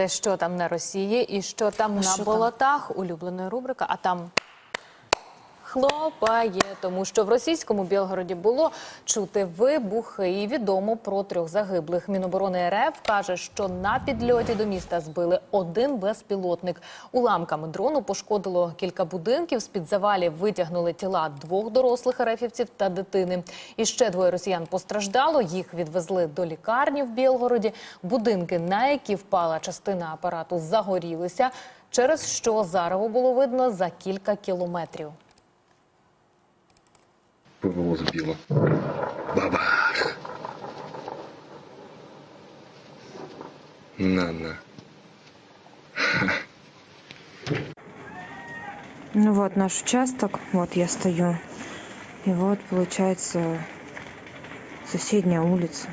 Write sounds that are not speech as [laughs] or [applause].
Те, що там на Росії і що там на що там? болотах, улюблена рубрика, а там хлопає, тому що в російському Білгороді було чути вибухи і відомо про трьох загиблих. Міноборони РФ каже, що на підльоті до міста збили один безпілотник. Уламками дрону пошкодило кілька будинків. З під завалів витягнули тіла двох дорослих РФівців та дитини. І ще двоє росіян постраждало. Їх відвезли до лікарні в Білгороді. Будинки, на які впала частина апарату, загорілися, через що зарево було видно за кілька кілометрів. ПВО збило. Бабах! На-на. [laughs] Ну вот наш участок, вот я стою. И вот получается соседняя улица.